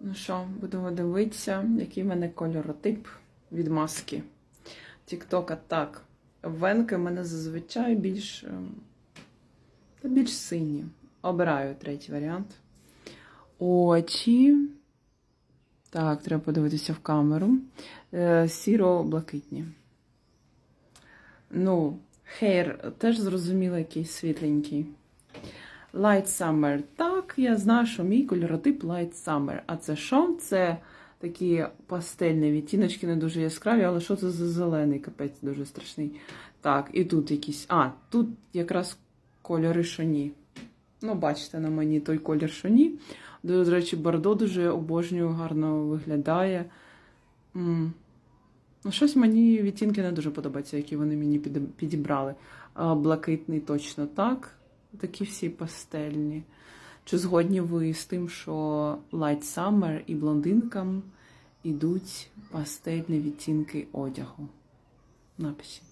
Ну що, будемо дивитися, який в мене кольоротип від маски. Тіктока так. Венки в мене зазвичай більш, ем, та більш сині. Обираю третій варіант. Очі. Так, треба подивитися в камеру. Е, Сіро-блакитні. Ну, хейр теж зрозуміло, який світленький. Light Summer. Так, я знаю, що мій кольоротип Light Summer. А це що? Це такі пастельні відтіночки, не дуже яскраві, але що це за зелений капець дуже страшний. Так, і тут якісь. А, тут якраз кольори що ні. Ну, бачите, на мені той колір що ні. До речі, бордо дуже обожнюю, гарно виглядає. М. Ну, щось мені відтінки не дуже подобаються, які вони мені підібрали. Блакитний точно так. Такі всі пастельні. Чи згодні ви з тим, що Light Summer і блондинкам ідуть пастельні відтінки одягу? Напишіть.